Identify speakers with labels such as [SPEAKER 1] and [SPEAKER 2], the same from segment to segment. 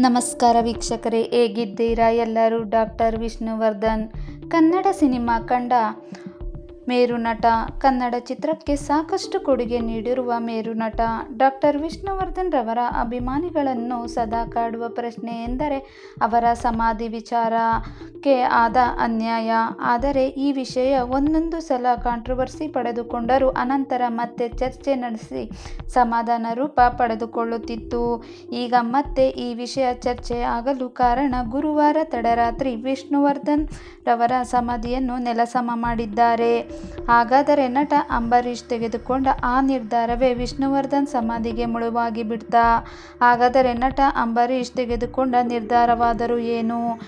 [SPEAKER 1] ನಮಸ್ಕಾರ ವೀಕ್ಷಕರೇ ಹೇಗಿದ್ದೀರಾ ಎಲ್ಲರೂ? ಡಾಕ್ಟರ್ ವಿಷ್ಣುವರ್ಧನ್ ಕನ್ನಡ ಸಿನಿಮಾ ಕಂಡ ಮೇರು ನಟ. ಕನ್ನಡ ಚಿತ್ರಕ್ಕೆ ಸಾಕಷ್ಟು ಕೊಡುಗೆ ನೀಡಿರುವ ಮೇರುನಟ ಡಾಕ್ಟರ್ ವಿಷ್ಣುವರ್ಧನ್ ರವರ ಅಭಿಮಾನಿಗಳನ್ನು ಸದಾ ಕಾಡುವ ಪ್ರಶ್ನೆ ಎಂದರೆ ಅವರ ಸಮಾಧಿ ವಿಚಾರಕ್ಕೆ ಆದ ಅನ್ಯಾಯ. ಆದರೆ ಈ ವಿಷಯ ಒಂದೊಂದು ಸಲ ಕಾಂಟ್ರವರ್ಸಿ ಪಡೆದುಕೊಂಡರೂ ಅನಂತರ ಮತ್ತೆ ಚರ್ಚೆ ನಡೆಸಿ ಸಮಾಧಾನ ರೂಪ ಪಡೆದುಕೊಳ್ಳುತ್ತಿತ್ತು. ಈಗ ಮತ್ತೆ ಈ ವಿಷಯ ಚರ್ಚೆ ಆಗಲು ಕಾರಣ ಗುರುವಾರ ತಡರಾತ್ರಿ ವಿಷ್ಣುವರ್ಧನ್ ರವರ ಸಮಾಧಿಯನ್ನು ನೆಲಸಮ ಮಾಡಿದ್ದಾರೆ. ಹಾಗಾದರೆ ನಟ ಅಂಬರೀಷ್ ತೆಗೆದುಕೊಂಡ ಆ ನಿರ್ಧಾರವೇ ವಿಷ್ಣುವರ್ಧನ್ ಸಮಾಧಿಗೆ ಮುಳುವಾಗಿ ಬಿಡ್ತಾ ಹಾಗಾದರೆ ನಟ ಅಂಬರೀಷ್ ತೆಗೆದುಕೊಂಡ ನಿರ್ಧಾರವಾದರೂ ಏನು?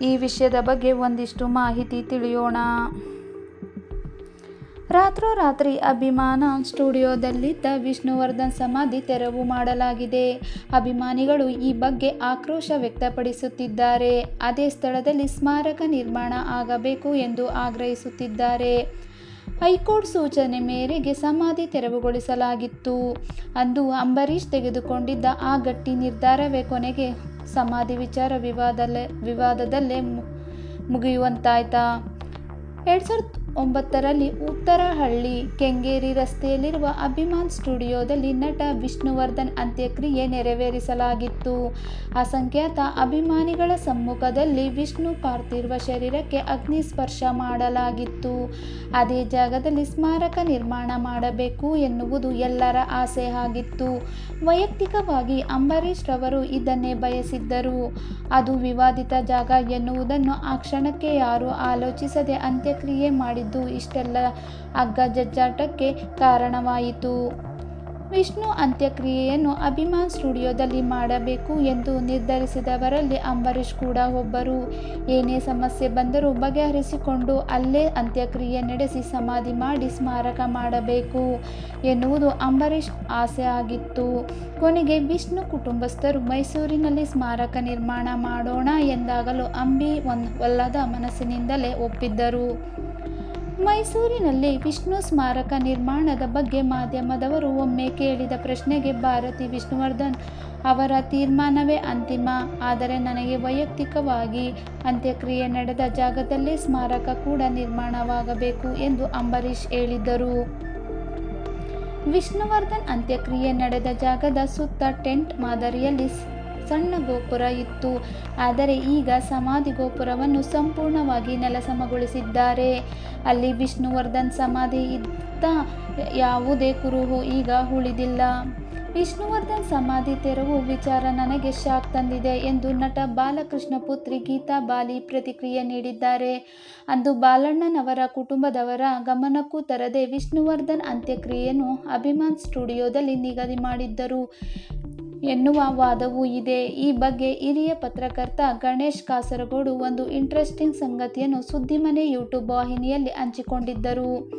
[SPEAKER 1] ಈ ವಿಷಯದ ಬಗ್ಗೆ ಒಂದಿಷ್ಟು ಮಾಹಿತಿ ತಿಳಿಯೋಣ. ರಾತ್ರೋರಾತ್ರಿ ಅಭಿಮಾನ ಸ್ಟುಡಿಯೋದಲ್ಲಿದ್ದ ವಿಷ್ಣುವರ್ಧನ್ ಸಮಾಧಿ ತೆರವು ಮಾಡಲಾಗಿದೆ. ಅಭಿಮಾನಿಗಳು ಈ ಬಗ್ಗೆ ಆಕ್ರೋಶ ವ್ಯಕ್ತಪಡಿಸುತ್ತಿದ್ದಾರೆ. ಅದೇ ಸ್ಥಳದಲ್ಲಿ ಸ್ಮಾರಕ ನಿರ್ಮಾಣ ಆಗಬೇಕು ಎಂದು ಆಗ್ರಹಿಸುತ್ತಿದ್ದಾರೆ. ಹೈಕೋರ್ಟ್ ಸೂಚನೆ ಮೇರೆಗೆ ಸಮಾಧಿ ತೆರವುಗೊಳಿಸಲಾಗಿತ್ತು. ಅಂದು ಅಂಬರೀಷ್ ತೆಗೆದುಕೊಂಡಿದ್ದ ಆ ಗಟ್ಟಿ ನಿರ್ಧಾರವೇ ಕೊನೆಗೆ ಸಮಾಧಿ ವಿಚಾರ ವಿವಾದಲ್ಲೇ ವಿವಾದದಲ್ಲೇ ಮುಗಿಯುವಂತಾಯ್ತಾ? ಎರಡು ಸಾವಿರದ ಒಂಬತ್ತರಲ್ಲಿ ಉತ್ತರಹಳ್ಳಿ ಕೆಂಗೇರಿ ರಸ್ತೆಯಲ್ಲಿರುವ ಅಭಿಮಾನ್ ಸ್ಟುಡಿಯೋದಲ್ಲಿ ನಟ ವಿಷ್ಣುವರ್ಧನ್ ಅಂತ್ಯಕ್ರಿಯೆ ನೆರವೇರಿಸಲಾಗಿತ್ತು. ಅಸಂಖ್ಯಾತ ಅಭಿಮಾನಿಗಳ ಸಮ್ಮುಖದಲ್ಲಿ ವಿಷ್ಣು ಪಾರ್ಥಿವ ಶರೀರಕ್ಕೆ ಅಗ್ನಿ ಸ್ಪರ್ಶ ಮಾಡಲಾಗಿತ್ತು. ಅದೇ ಜಾಗದಲ್ಲಿ ಸ್ಮಾರಕ ನಿರ್ಮಾಣ ಮಾಡಬೇಕು ಎನ್ನುವುದು ಎಲ್ಲರ ಆಸೆ ಆಗಿತ್ತು. ವೈಯಕ್ತಿಕವಾಗಿ ಅಂಬರೀಶ್ ರವರು ಇದನ್ನೇ ಬಯಸಿದ್ದರು. ಅದು ವಿವಾದಿತ ಜಾಗ ಎನ್ನುವುದನ್ನು ಆ ಕ್ಷಣಕ್ಕೆ ಯಾರೂ ಆಲೋಚಿಸದೆ ಅಂತ್ಯಕ್ರಿಯೆ ಮಾಡಿ ಇಷ್ಟೆಲ್ಲ ಅಗ್ಗಜಗ್ಗಾಟಕ್ಕೆ ಕಾರಣವಾಯಿತು. ವಿಷ್ಣು ಅಂತ್ಯಕ್ರಿಯೆಯನ್ನು ಅಭಿಮಾನ್ ಸ್ಟುಡಿಯೋದಲ್ಲಿ ಮಾಡಬೇಕು ಎಂದು ನಿರ್ಧರಿಸಿದವರಲ್ಲಿ ಅಂಬರೀಷ್ ಕೂಡ ಒಬ್ಬರು. ಏನೇ ಸಮಸ್ಯೆ ಬಂದರೂ ಬಗೆಹರಿಸಿಕೊಂಡು ಅಲ್ಲೇ ಅಂತ್ಯಕ್ರಿಯೆ ನಡೆಸಿ ಸಮಾಧಿ ಮಾಡಿ ಸ್ಮಾರಕ ಮಾಡಬೇಕು ಎನ್ನುವುದು ಅಂಬರೀಷ್ ಆಸೆ ಆಗಿತ್ತು. ಕೊನೆಗೆ ವಿಷ್ಣು ಕುಟುಂಬಸ್ಥರು ಮೈಸೂರಿನಲ್ಲಿ ಸ್ಮಾರಕ ನಿರ್ಮಾಣ ಮಾಡೋಣ ಎಂದಾಗಲೂ ಅಂಬಿ ಒಂದು ಒಲ್ಲದ ಮನಸ್ಸಿನಿಂದಲೇ ಒಪ್ಪಿದ್ದರು. ಮೈಸೂರಿನಲ್ಲಿ ವಿಷ್ಣು ಸ್ಮಾರಕ ನಿರ್ಮಾಣದ ಬಗ್ಗೆ ಮಾಧ್ಯಮದವರು ಒಮ್ಮೆ ಕೇಳಿದ ಪ್ರಶ್ನೆಗೆ ಭಾರತಿ ವಿಷ್ಣುವರ್ಧನ್ ಅವರ ತೀರ್ಮಾನವೇ ಅಂತಿಮ. ಆದರೆ ನನಗೆ ವೈಯಕ್ತಿಕವಾಗಿ ಅಂತ್ಯಕ್ರಿಯೆ ನಡೆದ ಜಾಗದಲ್ಲೇ ಸ್ಮಾರಕ ಕೂಡ ನಿರ್ಮಾಣವಾಗಬೇಕು ಎಂದು ಅಂಬರೀಷ್ ಹೇಳಿದ್ದರು. ವಿಷ್ಣುವರ್ಧನ್ ಅಂತ್ಯಕ್ರಿಯೆ ನಡೆದ ಜಾಗದ ಸುತ್ತ ಟೆಂಟ್ ಮಾದರಿಯಲ್ಲಿ ಸಣ್ಣ ಗೋಪುರ ಇತ್ತು. ಆದರೆ ಈಗ ಸಮಾಧಿ ಗೋಪುರವನ್ನು ಸಂಪೂರ್ಣವಾಗಿ ನೆಲಸಮಗೊಳಿಸಿದ್ದಾರೆ. ಅಲ್ಲಿ ವಿಷ್ಣುವರ್ಧನ್ ಸಮಾಧಿ ಇದ್ದ ಯಾವುದೇ ಕುರುಹು ಈಗ ಉಳಿದಿಲ್ಲ. ವಿಷ್ಣುವರ್ಧನ್ ಸಮಾಧಿ ತೆರವು ವಿಚಾರ ನನಗೆ ಶಾಕ್ ತಂದಿದೆ ಎಂದು ನಟ ಬಾಲಕೃಷ್ಣ ಪುತ್ರಿ ಗೀತಾ ಬಾಲಿ ಪ್ರತಿಕ್ರಿಯೆ ನೀಡಿದ್ದಾರೆ. ಅಂದು ಬಾಲಣ್ಣನವರ ಕುಟುಂಬದವರ ಗಮನಕ್ಕೂ ತರದೆ ವಿಷ್ಣುವರ್ಧನ್ ಅಂತ್ಯಕ್ರಿಯೆಯನ್ನು ಅಭಿಮಾನ್ ಸ್ಟುಡಿಯೋದಲ್ಲಿ ನಿಗದಿ ಮಾಡಿದ್ದರು. ಎನ್ನುವ ವಾದವೂ ಇದೆ. ಈ ಬಗ್ಗೆ ಹಿರಿಯ ಪತ್ರಕರ್ತ ಗಣೇಶ್ ಕಾಸರಗೋಡು ಒಂದು ಇಂಟ್ರೆಸ್ಟಿಂಗ್ ಸಂಗತಿಯನ್ನು ಸುದ್ದಿಮನೆ ಯೂಟ್ಯೂಬ್ ವಾಹಿನಿಯಲ್ಲಿ ಹಂಚಿಕೊಂಡಿದ್ದರು.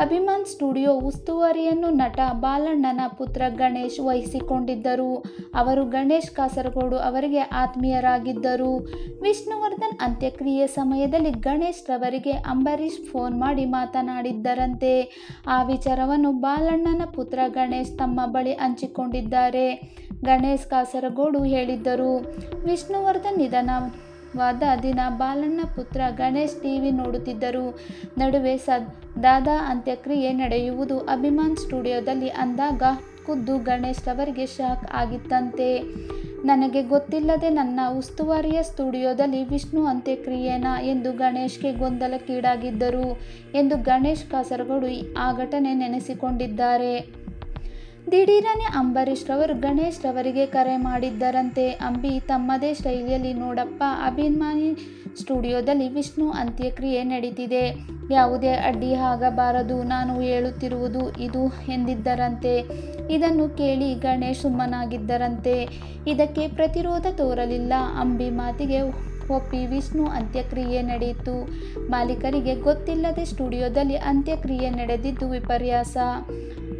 [SPEAKER 1] ಅಭಿಮಾನ್ ಸ್ಟುಡಿಯೋ ಉಸ್ತುವಾರಿಯನ್ನು ನಟ ಬಾಲಣ್ಣನ ಪುತ್ರ ಗಣೇಶ್ ವಹಿಸಿಕೊಂಡಿದ್ದರು. ಅವರು ಗಣೇಶ್ ಕಾಸರಗೋಡು ಅವರಿಗೆ ಆತ್ಮೀಯರಾಗಿದ್ದರು. ವಿಷ್ಣುವರ್ಧನ್ ಅಂತ್ಯಕ್ರಿಯೆ ಸಮಯದಲ್ಲಿ ಗಣೇಶ್ ರವರಿಗೆ ಅಂಬರೀಷ್ ಫೋನ್ ಮಾಡಿ ಮಾತನಾಡಿದ್ದರಂತೆ. ಆ ವಿಚಾರವನ್ನು ಬಾಲಣ್ಣನ ಪುತ್ರ ಗಣೇಶ್ ತಮ್ಮ ಬಳಿ ಹಂಚಿಕೊಂಡಿದ್ದಾರೆ. ಗಣೇಶ್ ಕಾಸರಗೋಡು ಹೇಳಿದ್ದರು. ವಿಷ್ಣುವರ್ಧನ್ ನಿಧನ ವಾದ ದಿನ ಬಾಲಣ್ಣ ಪುತ್ರ ಗಣೇಶ್ ಟಿವಿ ನೋಡುತ್ತಿದ್ದರು. ನಡುವೆ ಸದ್ ದಾದಾ ಅಂತ್ಯಕ್ರಿಯೆ ನಡೆಯುವುದು ಅಭಿಮಾನ್ ಸ್ಟುಡಿಯೋದಲ್ಲಿ ಅಂದಾಗ ಖುದ್ದು ಗಣೇಶ್ ಅವರಿಗೆ ಶಾಕ್ ಆಗಿತ್ತಂತೆ. ನನಗೆ ಗೊತ್ತಿಲ್ಲದೆ ನನ್ನ ಉಸ್ತುವಾರಿಯ ಸ್ಟುಡಿಯೋದಲ್ಲಿ ವಿಷ್ಣು ಅಂತ್ಯಕ್ರಿಯೆನಾ ಎಂದು ಗಣೇಶ್ಗೆ ಗೊಂದಲಕ್ಕೀಡಾಗಿದ್ದರು ಎಂದು ಗಣೇಶ್ ಕಾಸರಗೋಡು ಆ ಘಟನೆ ನೆನೆಸಿಕೊಂಡಿದ್ದಾರೆ. ದಿಢೀರನೆ ಅಂಬರೀಷ್ ರವರು ಗಣೇಶ್ ರವರಿಗೆ ಕರೆ ಮಾಡಿದ್ದರಂತೆ. ಅಂಬಿ ತಮ್ಮದೇ ಶೈಲಿಯಲ್ಲಿ, ನೋಡಪ್ಪ, ಅಭಿಮಾನಿ ಸ್ಟುಡಿಯೋದಲ್ಲಿ ವಿಷ್ಣು ಅಂತ್ಯಕ್ರಿಯೆ ನಡೀತಿದೆ. ಯಾವುದೇ ಅಡ್ಡಿ ಆಗಬಾರದು, ನಾನು ಹೇಳುತ್ತಿರುವುದು ಇದು ಎಂದಿದ್ದರಂತೆ. ಇದನ್ನು ಕೇಳಿ ಗಣೇಶ್ ಸುಮ್ಮನಾಗಿದ್ದರಂತೆ. ಇದಕ್ಕೆ ಪ್ರತಿರೋಧ ತೋರಲಿಲ್ಲ. ಅಂಬಿ ಮಾತಿಗೆ ಒಪ್ಪಿ ವಿಷ್ಣು ಅಂತ್ಯಕ್ರಿಯೆ ನಡೆಯಿತು. ಮಾಲೀಕರಿಗೆ ಗೊತ್ತಿಲ್ಲದೆ ಸ್ಟುಡಿಯೋದಲ್ಲಿ ಅಂತ್ಯಕ್ರಿಯೆ ನಡೆದಿದ್ದು ವಿಪರ್ಯಾಸ.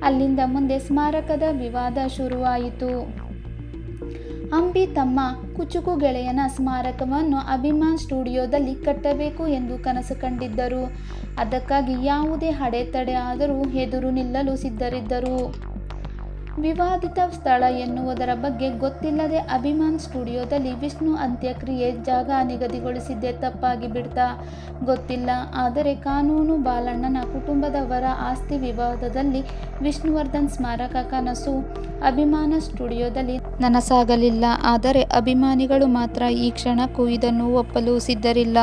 [SPEAKER 1] ಅಲ್ಲಿಂದ ಮುಂದೆ ಸ್ಮಾರಕದ ವಿವಾದ ಶುರುವಾಯಿತು. ಅಂಬಿ ತಮ್ಮ ಕುಚುಕು ಗೆಳೆಯನ ಸ್ಮಾರಕವನ್ನು ಅಭಿಮಾನ್ ಸ್ಟುಡಿಯೋದಲ್ಲಿ ಕಟ್ಟಬೇಕು ಎಂದು ಕನಸು ಕಂಡಿದ್ದರು. ಅದಕ್ಕಾಗಿ ಯಾವುದೇ ಅಡೆತಡೆ ಆದರೂ ಎದುರು ನಿಲ್ಲಲು ಸಿದ್ಧರಿದ್ದರು. ವಿವಾದಿತ ಸ್ಥಳ ಎನ್ನುವುದರ ಬಗ್ಗೆ ಗೊತ್ತಿಲ್ಲದೆ ಅಭಿಮಾನ್ ಸ್ಟುಡಿಯೋದಲ್ಲಿ ವಿಷ್ಣು ಅಂತ್ಯಕ್ರಿಯೆ ಜಾಗ ನಿಗದಿಗೊಳಿಸಿದ್ದೇ ತಪ್ಪಾಗಿ ಬಿಡ್ತಾ. ಗೊತ್ತಿಲ್ಲ. ಆದರೆ ಕಾನೂನು ಬಾಲಣ್ಣನ ಕುಟುಂಬದವರ ಆಸ್ತಿ ವಿವಾದದಲ್ಲಿ ವಿಷ್ಣುವರ್ಧನ್ ಸ್ಮಾರಕ ಕನಸು. ಅಭಿಮಾನ ಸ್ಟುಡಿಯೋದಲ್ಲಿ ನನಸಾಗಲಿಲ್ಲ. ಆದರೆ ಅಭಿಮಾನಿಗಳು ಮಾತ್ರ ಈ ಕ್ಷಣಕ್ಕೂ ಇದನ್ನು ಒಪ್ಪಲು ಸಿದ್ಧರಿಲ್ಲ.